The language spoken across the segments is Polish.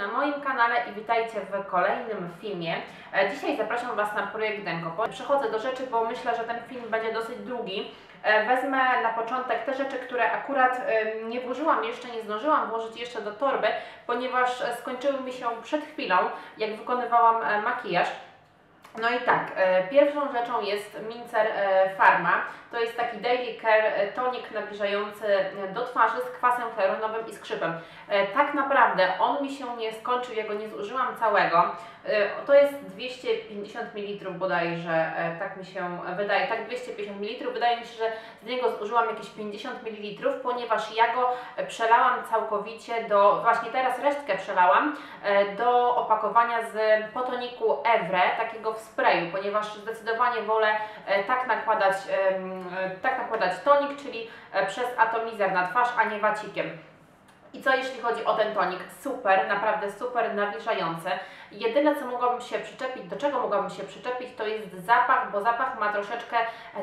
na moim kanale i witajcie w kolejnym filmie. E, Dzisiaj zapraszam Was na projekt Denko. Przechodzę do rzeczy, bo myślę, że ten film będzie dosyć długi. E, Wezmę na początek te rzeczy, które akurat em, nie włożyłam jeszcze, nie zdążyłam włożyć jeszcze do torby, ponieważ e, skończyły mi się przed chwilą, jak wykonywałam e, makijaż. No i tak, e, pierwszą rzeczą jest Mincer e, Pharma. To jest taki Daily Care e, tonik nawilżający e, do twarzy z kwasem hialuronowym i skrzypem. Tak naprawdę on mi się nie skończył, ja go nie zużyłam całego. To jest 250 ml bodajże, tak mi się wydaje, tak 250 ml. Wydaje mi się, że z niego zużyłam jakieś 50 ml, ponieważ ja go przelałam całkowicie do, właśnie teraz resztkę przelałam, do opakowania z potoniku Evre, takiego w sprayu, ponieważ zdecydowanie wolę e, tak nakładać, e, tak nakładać tonik, czyli e, przez atomizer na twarz, a nie wacikiem. I co jeśli chodzi o ten tonik? Super, naprawdę super nawilżający. Jedyne co mogłabym się przyczepić, do czego mogłabym się przyczepić, to jest zapach, bo zapach ma troszeczkę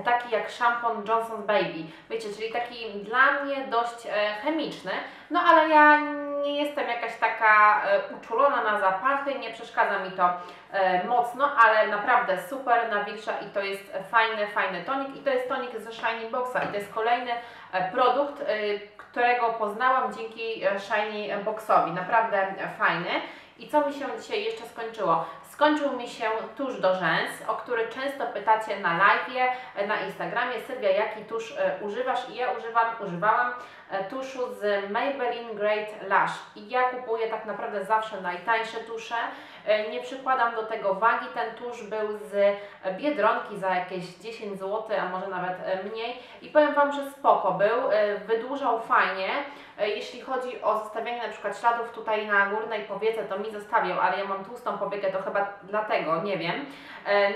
taki jak szampon Johnson's Baby. Wiecie, czyli taki dla mnie dość chemiczny, no ale ja nie jestem jakaś taka e, uczulona na zapachy, nie przeszkadza mi to e, mocno, ale naprawdę super nawilża i to jest fajny, fajny tonik i to jest tonik ze Shiny Boxa i to jest kolejny e, produkt, którego poznałam dzięki Shiny Boxowi. Naprawdę fajny. I co mi się dzisiaj jeszcze skończyło? Skończył mi się tusz do rzęs, o który często pytacie na live, na Instagramie. Sylwia, jaki tusz używasz? I ja używam, używałam tuszu z Maybelline Great Lash. I ja kupuję tak naprawdę zawsze najtańsze tusze. E, Nie przykładam do tego wagi. Ten tusz był z Biedronki za jakieś 10 zł, a może nawet e, mniej. I powiem Wam, że spoko był. E, Wydłużał fajnie. Jeśli chodzi o zostawianie na przykład śladów tutaj na górnej powiece, to mi zostawiał, ale ja mam tłustą powiekę, to chyba dlatego, nie wiem.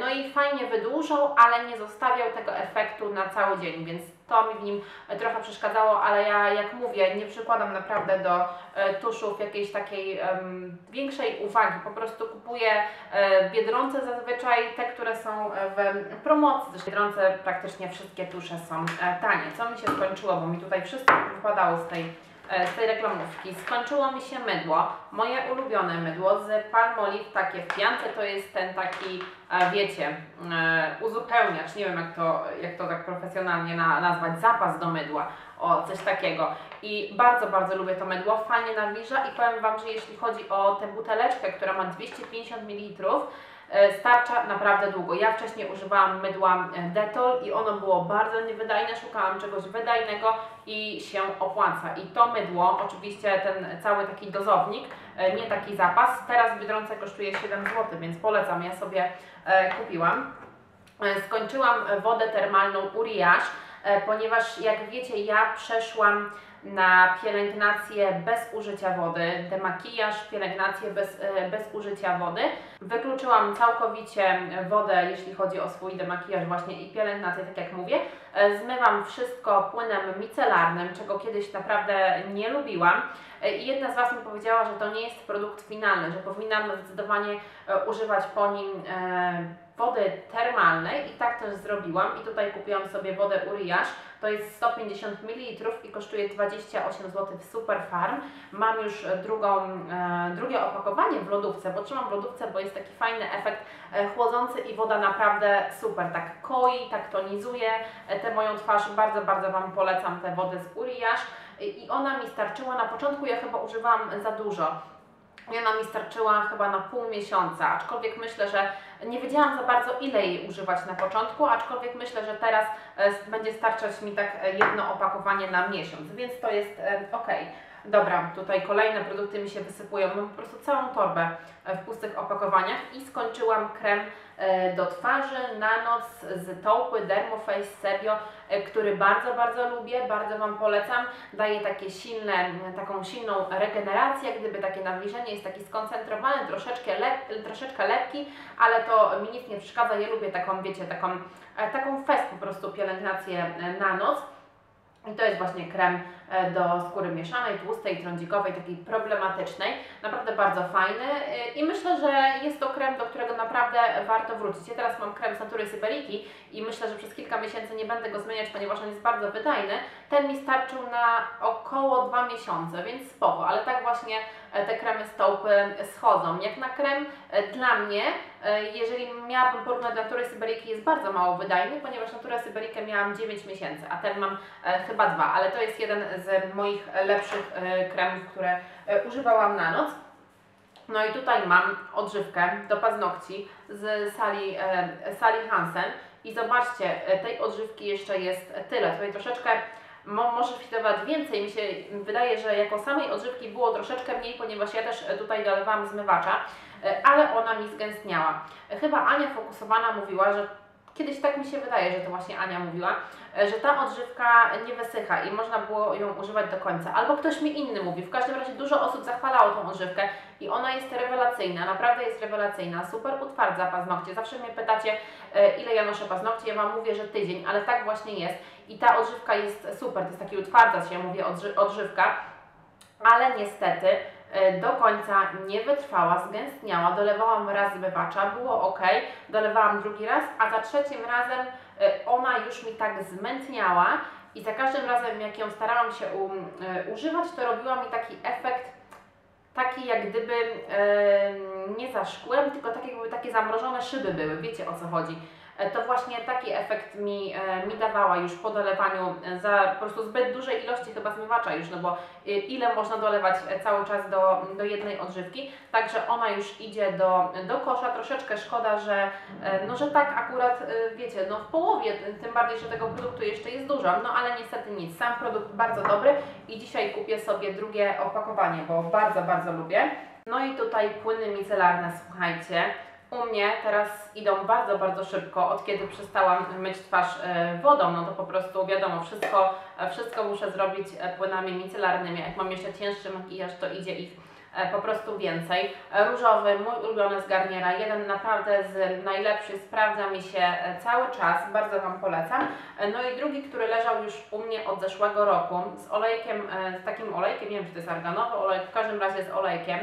No i fajnie wydłużał, ale nie zostawiał tego efektu na cały dzień, więc to mi w nim trochę przeszkadzało, ale ja jak mówię, nie przykładam naprawdę do tuszów jakiejś takiej em, większej uwagi. Po prostu kupuję e, Biedronce zazwyczaj te, które są e, w promocji. W Biedronce praktycznie wszystkie tusze są e, tanie. Co mi się skończyło, bo mi tutaj wszystko wypadało z tej z tej reklamówki. Skończyło mi się mydło, moje ulubione mydło z Palmolive, takie w piance, to jest ten taki, wiecie, uzupełniacz, nie wiem jak to, jak to tak profesjonalnie na, nazwać, zapas do mydła, o coś takiego. I bardzo, bardzo lubię to mydło, fajnie nawilża i powiem Wam, że jeśli chodzi o tę buteleczkę, która ma 250 ml, e, starcza naprawdę długo. Ja wcześniej używałam mydła e, Dettol i ono było bardzo niewydajne, szukałam czegoś wydajnego i się opłaca. I to mydło, oczywiście ten cały taki dozownik, e, nie taki zapas, teraz w Biedronce kosztuje 7 zł, więc polecam, ja sobie kupiłam. Skończyłam wodę termalną Uriaż, e, ponieważ jak wiecie, ja przeszłam na pielęgnację bez użycia wody, demakijaż, pielęgnację bez, e, bez użycia wody. Wykluczyłam całkowicie wodę, jeśli chodzi o swój demakijaż właśnie i pielęgnację, tak jak mówię. E, Zmywam wszystko płynem micelarnym, czego kiedyś naprawdę nie lubiłam. E, I jedna z Was mi powiedziała, że to nie jest produkt finalny, że powinnam zdecydowanie używać po nim wody termalnej i tak też zrobiłam. I tutaj kupiłam sobie wodę Uriaż, to jest 150 ml i kosztuje 28 zł w Superfarm. Mam już drugą, e, drugie opakowanie w lodówce, bo trzymam w lodówce, bo jest taki fajny efekt e, chłodzący i woda naprawdę super, tak koi, tak tonizuje e, tę moją twarz. Bardzo, bardzo Wam polecam tę wodę z Uriaż i ona mi starczyła. Na początku ja chyba używałam za dużo. Ona mi starczyła chyba na pół miesiąca, aczkolwiek myślę, że nie wiedziałam za bardzo ile jej używać na początku, aczkolwiek myślę, że teraz e, będzie starczać mi tak e, jedno opakowanie na miesiąc, więc to jest e, ok. Dobra, tutaj kolejne produkty mi się wysypują. Mam po prostu całą torbę e, w pustych opakowaniach i skończyłam krem e, do twarzy na noc z Taupy Dermoface Sebio, e, który bardzo, bardzo lubię, bardzo Wam polecam. Daje takie silne, taką silną regenerację, gdyby takie nawilżenie jest taki skoncentrowany, troszeczkę, lep, troszeczkę lepki, ale to mi nic nie przeszkadza. Ja lubię taką, wiecie, taką, taką fest po prostu pielęgnację na noc. I to jest właśnie krem do skóry mieszanej, tłustej, trądzikowej, takiej problematycznej. Naprawdę bardzo fajny e, i myślę, że jest to krem, do którego naprawdę warto wrócić. Ja teraz mam krem z Natury Syberiki i myślę, że przez kilka miesięcy nie będę go zmieniać, ponieważ on jest bardzo wydajny. Ten mi starczył na około 2 miesiące, więc spoko, ale tak właśnie e, te kremy stopy schodzą. Jak na krem dla mnie, jeżeli miałabym porównać do Natury Syberiki, jest bardzo mało wydajny, ponieważ Naturę Syberikę miałam 9 miesięcy, a ten mam chyba dwa, ale to jest jeden z moich lepszych kremów, które używałam na noc. No i tutaj mam odżywkę do paznokci z Sally, Sally Hansen i zobaczcie, tej odżywki jeszcze jest tyle. Tutaj troszeczkę mo, może fitować więcej. Mi się wydaje, że jako samej odżywki było troszeczkę mniej, ponieważ ja też tutaj dolewałam zmywacza, ale ona mi zgęstniała. Chyba Ania Fokusowana mówiła, że Kiedyś tak mi się wydaje, że to właśnie Ania mówiła, e, że ta odżywka nie wysycha i można było ją używać do końca. Albo ktoś mi inny mówi. W każdym razie dużo osób zachwalało tą odżywkę i ona jest rewelacyjna, naprawdę jest rewelacyjna, super utwardza paznokcie. Zawsze mnie pytacie, e, ile ja noszę paznokcie, ja Wam mówię, że tydzień, ale tak właśnie jest. I ta odżywka jest super, to jest taki utwardzacz, ja mówię odżywka, ale niestety do końca nie wytrwała, zgęstniała, dolewałam raz zbywacza, było ok, dolewałam drugi raz, a za trzecim razem e, ona już mi tak zmętniała i za każdym razem jak ją starałam się um, używać, to robiła mi taki efekt taki jak gdyby e, nie za szkłem, tylko tak jakby takie zamrożone szyby były, wiecie o co chodzi. E, to właśnie taki efekt mi, e, mi dawała już po dolewaniu za po prostu zbyt dużej ilości chyba zmywacza już, no bo ile można dolewać cały czas do, do jednej odżywki, także ona już idzie do, do kosza, troszeczkę szkoda, że, no, że tak akurat wiecie, no w połowie, tym bardziej, że tego produktu jeszcze jest dużo, no ale niestety nic, sam produkt bardzo dobry i dzisiaj kupię sobie drugie opakowanie, bo bardzo, bardzo lubię. No i tutaj płyny micelarne, słuchajcie, u mnie teraz idą bardzo, bardzo szybko. Od kiedy przestałam myć twarz e, wodą, no to po prostu wiadomo, wszystko, e, wszystko muszę zrobić e, płynami micelarnymi. Jak mam jeszcze cięższy makijaż, to idzie ich po prostu więcej. Różowy, mój ulubiony z Garniera, jeden naprawdę z najlepszych, sprawdza mi się cały czas, bardzo Wam polecam. No i drugi, który leżał już u mnie od zeszłego roku, z olejkiem, z takim olejkiem, nie wiem czy to jest arganowy olejek, w każdym razie z olejkiem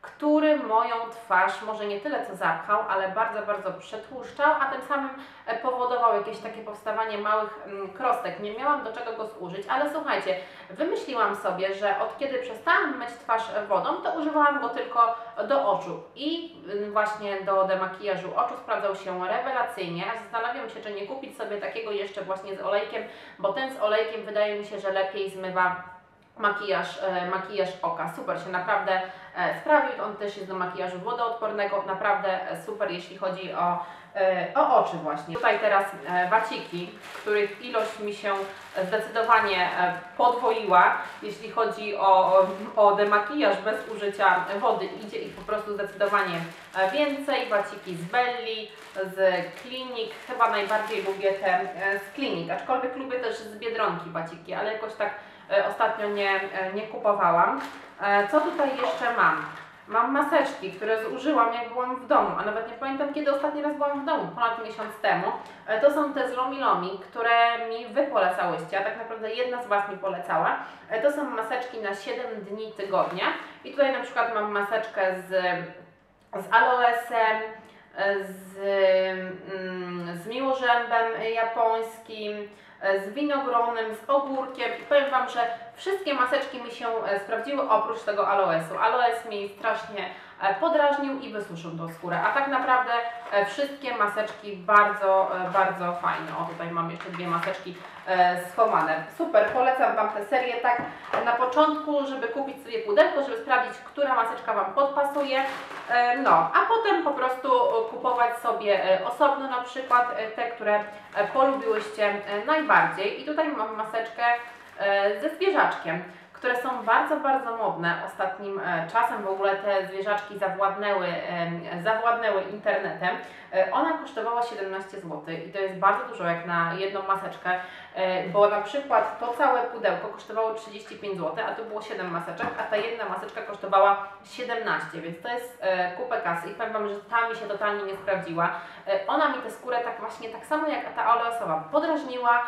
który moją twarz może nie tyle co zapchał, ale bardzo, bardzo przetłuszczał, a tym samym e, powodował jakieś takie powstawanie małych mm, krostek. Nie miałam do czego go zużyć, ale słuchajcie, wymyśliłam sobie, że od kiedy przestałam myć twarz wodą, to używałam go tylko do oczu i mm, właśnie do demakijażu oczu sprawdzał się rewelacyjnie. Zastanawiam się, czy nie kupić sobie takiego jeszcze właśnie z olejkiem, bo ten z olejkiem wydaje mi się, że lepiej zmywa makijaż, e, makijaż oka. Super się naprawdę e, sprawił. On też jest do makijażu wodoodpornego. Naprawdę e, super, jeśli chodzi o, o oczy właśnie. Tutaj teraz waciki, których ilość mi się zdecydowanie podwoiła, jeśli chodzi o, o demakijaż bez użycia wody. Idzie ich po prostu zdecydowanie więcej. Waciki z Belli, z Klinik. Chyba najbardziej lubię te z Klinik, aczkolwiek lubię też z Biedronki waciki, ale jakoś tak ostatnio nie, e, nie kupowałam. E, co tutaj jeszcze mam? Mam maseczki, które zużyłam jak byłam w domu, a nawet nie pamiętam kiedy ostatni raz byłam w domu, ponad miesiąc temu. To są te z Lomi Lomi, które mi Wy polecałyście, a tak naprawdę jedna z Was mi polecała. To są maseczki na 7 dni tygodnia i tutaj na przykład mam maseczkę z, z aloesem, z, mm, z miłożębem japońskim, E, z winogronem, z ogórkiem i powiem Wam, że wszystkie maseczki mi się e, sprawdziły oprócz tego aloesu. Aloes mi strasznie e, podrażnił i wysuszył tą skórę, a tak naprawdę wszystkie maseczki bardzo, bardzo fajne. O tutaj mam jeszcze dwie maseczki schowane. Super, polecam Wam tę serię tak na początku, żeby kupić sobie pudełko, żeby sprawdzić, która maseczka Wam podpasuje, no, a potem po prostu kupować sobie osobno na przykład te, które polubiłyście najbardziej. I tutaj mam maseczkę ze zwierzaczkiem które są bardzo, bardzo modne ostatnim e, czasem. W ogóle te zwierzaczki zawładnęły, zawładnęły internetem. E, ona kosztowała 17 zł i to jest bardzo dużo jak na jedną maseczkę. E, Bo na przykład to całe pudełko kosztowało 35 zł, a tu było 7 maseczek, a ta jedna maseczka kosztowała 17, więc to jest e, kupę kasy i powiem Wam, że ta mi się totalnie nie sprawdziła. E, Ona mi tę skórę tak właśnie, tak samo jak ta oleosowa, podrażniła,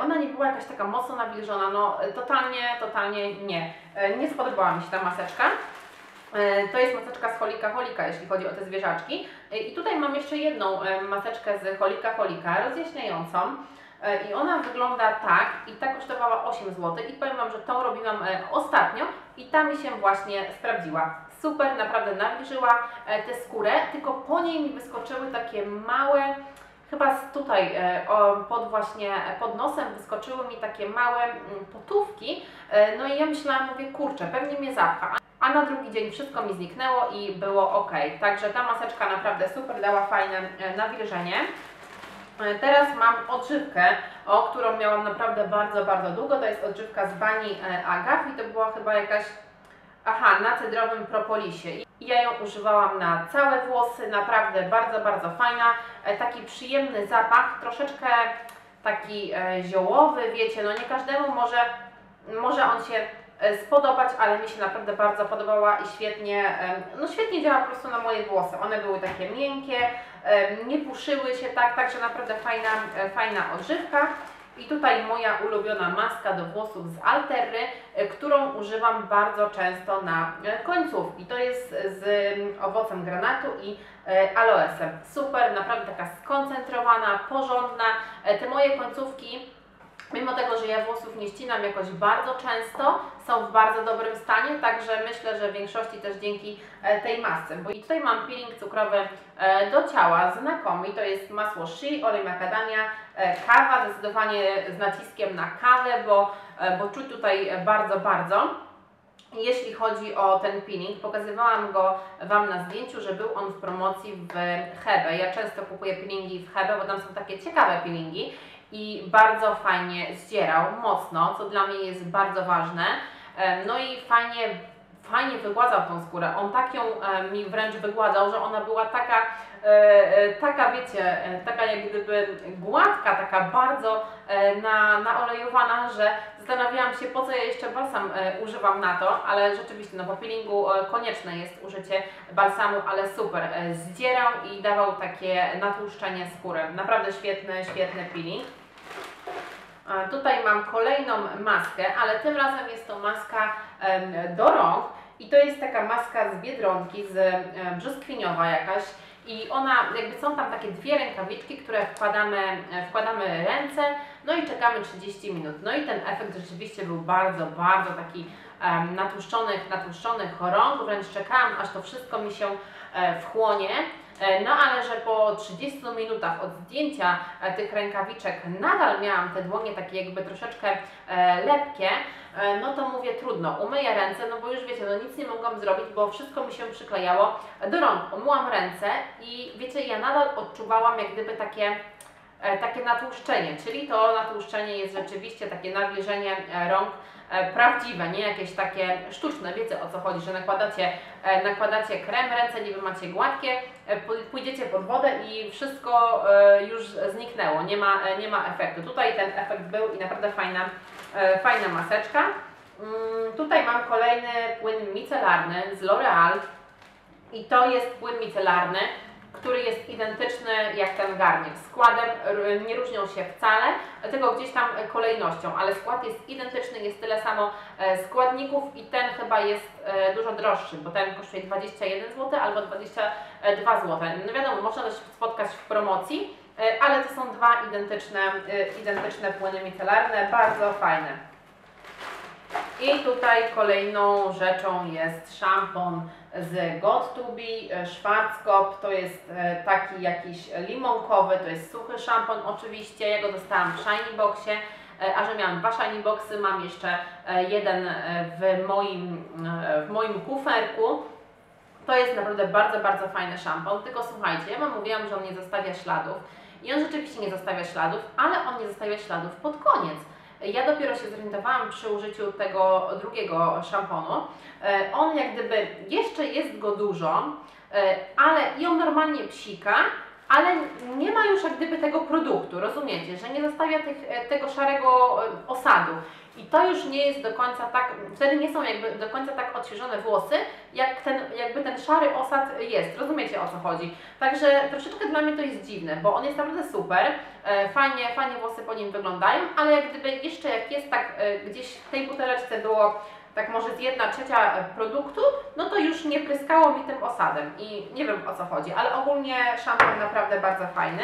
ona nie była jakaś taka mocno nawilżona, no totalnie, totalnie nie. Nie spodobała mi się ta maseczka. To jest maseczka z Holika Holika, jeśli chodzi o te zwierzaczki. I tutaj mam jeszcze jedną maseczkę z Holika Holika, rozjaśniającą. E, I ona wygląda tak, i ta kosztowała 8 zł. I powiem Wam, że tą robiłam e, ostatnio i ta mi się właśnie sprawdziła. Super, naprawdę nawilżyła e, tę skórę, tylko po niej mi wyskoczyły takie małe, chyba tutaj pod właśnie pod nosem wyskoczyły mi takie małe mm, potówki. No i ja myślałam, mówię, kurczę, pewnie mnie zapcha. A na drugi dzień wszystko mi zniknęło i było ok. Także ta maseczka naprawdę super, dała fajne nawilżenie. E, Teraz mam odżywkę, o którą miałam naprawdę bardzo, bardzo długo. To jest odżywka z bani e, Agafi. To była chyba jakaś, aha, na cydrowym propolisie. I ja ją używałam na całe włosy, naprawdę bardzo, bardzo fajna. E, Taki przyjemny zapach, troszeczkę taki ziołowy, wiecie, no nie każdemu może, może on się spodobać, ale mi się naprawdę bardzo podobała i świetnie, no świetnie działa po prostu na moje włosy. One były takie miękkie, nie puszyły się tak, także naprawdę fajna, e, fajna odżywka. I tutaj moja ulubiona maska do włosów z Alterry, e, którą używam bardzo często na e, końcówki. To jest z owocem granatu i e, aloesem. Super, naprawdę taka skoncentrowana, porządna. E, Te moje końcówki Mimo tego, że ja włosów nie ścinam jakoś bardzo często, są w bardzo dobrym stanie, także myślę, że w większości też dzięki e, tej masce. Bo i tutaj mam peeling cukrowy e, do ciała, znakomy, to jest masło shea, olej macadamia, e, kawa, zdecydowanie z naciskiem na kawę, bo, bo czuć tutaj bardzo, bardzo. Jeśli chodzi o ten peeling, pokazywałam go Wam na zdjęciu, że był on w promocji w Hebe. Ja często kupuję peelingi w Hebe, bo tam są takie ciekawe peelingi i bardzo fajnie zdzierał, mocno, co dla mnie jest bardzo ważne. E, No i fajnie, fajnie wygładzał tą skórę. On tak ją e, mi wręcz wygładzał, że ona była taka, e, taka wiecie, taka jak gdyby gładka, taka bardzo na, naolejowana, że zastanawiałam się, po co ja jeszcze balsam używam na to, ale rzeczywiście no, po peelingu konieczne jest użycie balsamu, ale super, zdzierał i dawał takie natłuszczenie skóry. Naprawdę świetny, świetny peeling. Tutaj mam kolejną maskę, ale tym razem jest to maska do rąk i to jest taka maska z Biedronki, z brzoskwiniowa jakaś i ona, jakby są tam takie dwie rękawiczki, które wkładamy, e, wkładamy ręce, no i czekamy 30 minut. No i ten efekt rzeczywiście był bardzo, bardzo taki natłuszczonych, natłuszczonych rąk, wręcz czekałam, aż to wszystko mi się e, wchłonie. E, No ale że po 30 minutach od zdjęcia e, tych rękawiczek nadal miałam te dłonie takie jakby troszeczkę lepkie, no to mówię trudno, umyję ręce, no bo już wiecie, no nic nie mogłam zrobić, bo wszystko mi się przyklejało do rąk. Umyłam ręce i wiecie, ja nadal odczuwałam jak gdyby takie takie natłuszczenie, czyli to natłuszczenie jest rzeczywiście takie nawilżenie rąk prawdziwe, nie jakieś takie sztuczne. Wiecie o co chodzi, że nakładacie, e, nakładacie krem, ręce niby macie gładkie, e, pój- pójdziecie pod wodę i wszystko e, już zniknęło, nie ma, e, nie ma efektu. Tutaj ten efekt był i naprawdę fajna, e, fajna maseczka. Mm, Tutaj mam kolejny płyn micelarny z L'Oreal i to jest płyn micelarny, który jest identyczny jak ten garnik. Składem nie różnią się wcale, tylko gdzieś tam kolejnością, ale skład jest identyczny, jest tyle samo e, składników i ten chyba jest e, dużo droższy, bo ten kosztuje 21 zł albo 22 zł. No wiadomo, można też spotkać w promocji, e, ale to są dwa identyczne, identyczne płyny micelarne, bardzo fajne. I tutaj kolejną rzeczą jest szampon z God to Be, e, Schwarzkopf, to jest e, taki jakiś limonkowy, to jest suchy szampon oczywiście, ja go dostałam w Shiny Boxie, e, a że miałam dwa Shiny Boxy, mam jeszcze jeden w moim, w moim kuferku. To jest naprawdę bardzo, bardzo fajny szampon, tylko słuchajcie, ja Wam mówiłam, że on nie zostawia śladów. I on rzeczywiście nie zostawia śladów, ale on nie zostawia śladów pod koniec. Ja dopiero się zorientowałam przy użyciu tego drugiego szamponu. E, On jak gdyby jeszcze jest go dużo, e, ale i on normalnie psika, ale nie ma już jak gdyby tego produktu, rozumiecie, że nie zostawia tych, e, tego szarego osadu. I to już nie jest do końca tak, wtedy nie są jakby do końca tak odświeżone włosy, jak ten, jakby ten szary osad jest. Rozumiecie o co chodzi? Także troszeczkę dla mnie to jest dziwne, bo on jest naprawdę super, e, fajnie, fajnie włosy po nim wyglądają, ale jak gdyby jeszcze jak jest tak e, gdzieś w tej buteleczce było tak może z jedna trzecia produktu, no to już nie pryskało mi tym osadem i nie wiem o co chodzi, ale ogólnie szampon naprawdę bardzo fajny.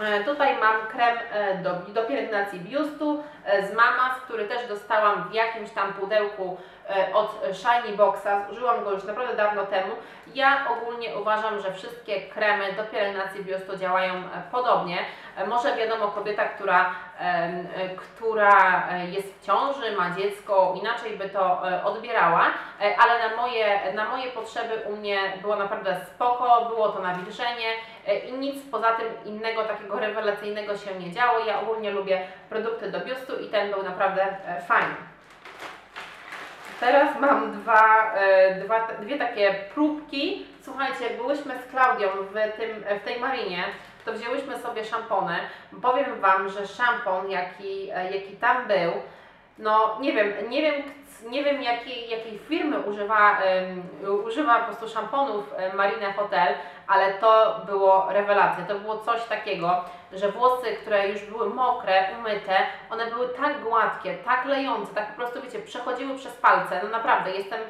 E, Tutaj mam krem e, do, do pielęgnacji biustu e, z Mamas, który też dostałam w jakimś tam pudełku od Shiny Boxa. Zużyłam go już naprawdę dawno temu. Ja ogólnie uważam, że wszystkie kremy do pielęgnacji biustu działają e, podobnie. E, Może wiadomo, kobieta, która, e, która e, jest w ciąży, ma dziecko, inaczej by to e, odbierała, e, ale na moje, na moje potrzeby u mnie było naprawdę spoko, było to nawilżenie e, i nic poza tym innego takiego rewelacyjnego się nie działo. Ja ogólnie lubię produkty do biustu i ten był naprawdę e, fajny. Teraz mam dwa, e, dwa, dwie takie próbki. Słuchajcie, jak byłyśmy z Klaudią w, tym, w tej marinie, to wzięłyśmy sobie szampony. Powiem Wam, że szampon, jaki, e, jaki tam był, no nie wiem, nie wiem, nie wiem jakiej, jakiej firmy używa, używa po prostu szamponów e, Marine Hotel, ale to było rewelacja. To było coś takiego, że włosy, które już były mokre, umyte, one były tak gładkie, tak lejące, tak po prostu wiecie, przechodziły przez palce. No naprawdę, jestem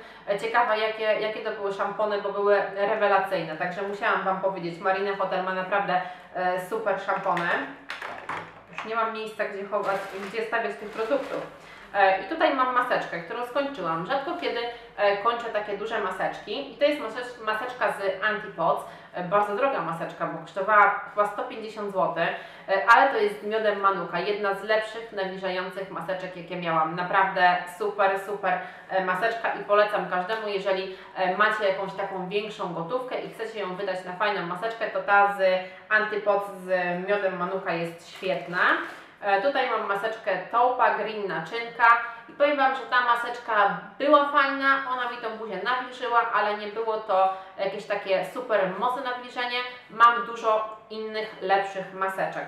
ciekawa, jakie, jakie to były szampony, bo były rewelacyjne. Także musiałam Wam powiedzieć, Marine Hotel ma naprawdę e, super szampony. Już nie mam miejsca, gdzie chować, gdzie stawiać tych produktów. E, I tutaj mam maseczkę, którą skończyłam. Rzadko kiedy e, kończę takie duże maseczki. I to jest masecz- maseczka z Antipods. E, Bardzo droga maseczka, bo kosztowała chyba 150 zł, e, ale to jest miodem Manuka. Jedna z lepszych, nawilżających maseczek, jakie miałam. Naprawdę super, super e, maseczka i polecam każdemu, jeżeli macie jakąś taką większą gotówkę i chcecie ją wydać na fajną maseczkę, to ta z Antipods z miodem Manuka jest świetna. E, Tutaj mam maseczkę Taupa Green Naczynka i powiem Wam, że ta maseczka była fajna, ona mi tą buzię nawilżyła, ale nie było to jakieś takie super mocne nawilżenie. Mam dużo innych, lepszych maseczek.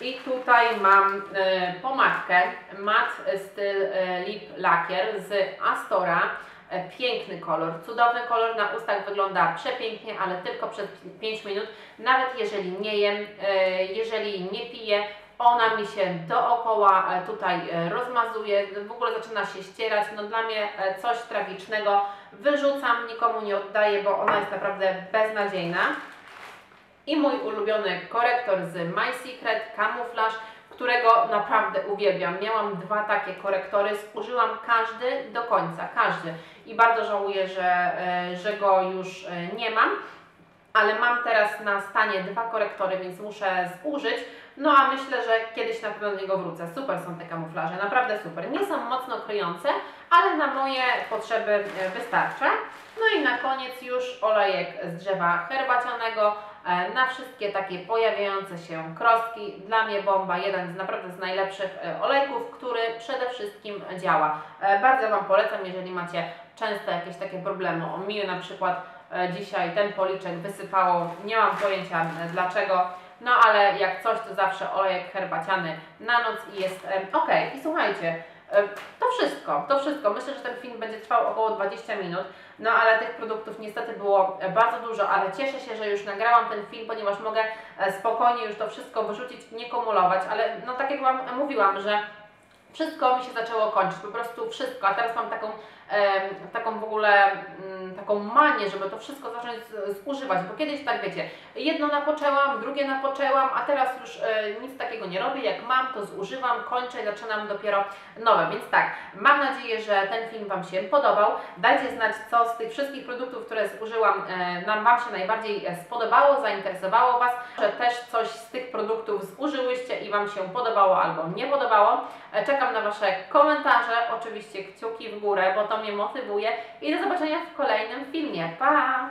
I tutaj mam e, pomadkę Matte Styl e, Lip Lacquer z Astora. E, Piękny kolor, cudowny kolor, na ustach wygląda przepięknie, ale tylko przez 5 minut. Nawet jeżeli nie jem, e, jeżeli nie piję, ona mi się dookoła e, tutaj rozmazuje, w ogóle zaczyna się ścierać. No dla mnie coś tragicznego. Wyrzucam, nikomu nie oddaję, bo ona jest naprawdę beznadziejna. I mój ulubiony korektor z My Secret Camouflage, którego naprawdę uwielbiam. Miałam dwa takie korektory, zużyłam każdy do końca, każdy. I bardzo żałuję, że, e, że go już e, nie mam. Ale mam teraz na stanie dwa korektory, więc muszę zużyć. No a myślę, że kiedyś na pewno do niego wrócę. Super są te kamuflaże, naprawdę super. Nie są mocno kryjące, ale na moje potrzeby e, wystarcza. No i na koniec już olejek z drzewa herbacianego na wszystkie takie pojawiające się krostki. Dla mnie bomba, jeden z naprawdę z najlepszych e, olejków, który przede wszystkim działa. E, Bardzo Wam polecam, jeżeli macie często jakieś takie problemy. O mnie na przykład e, dzisiaj ten policzek wysypało, nie mam pojęcia e, dlaczego. No ale jak coś, to zawsze olejek herbaciany na noc i jest e, ok. I słuchajcie, e, to wszystko, to wszystko. Myślę, że ten film będzie trwał około 20 minut, no ale tych produktów niestety było e, bardzo dużo, ale cieszę się, że już nagrałam ten film, ponieważ mogę e, spokojnie już to wszystko wyrzucić, nie kumulować, ale no tak jak Wam mówiłam, że wszystko mi się zaczęło kończyć, po prostu wszystko, a teraz mam taką, em, taką w ogóle mm, taką manię, żeby to wszystko zacząć zużywać, bo kiedyś tak wiecie, jedno napoczęłam, drugie napoczęłam, a teraz już e, nic takiego nie robię, jak mam to zużywam, kończę i zaczynam dopiero nowe, więc tak, mam nadzieję, że ten film Wam się podobał, dajcie znać co z tych wszystkich produktów, które zużyłam, e, nam Wam się najbardziej e, spodobało, zainteresowało Was, że też coś z tych produktów zużyłyście i Wam się podobało albo nie podobało, E, Czekam na Wasze komentarze, oczywiście kciuki w górę, bo to mnie motywuje i do zobaczenia w kolejnym filmie. Pa!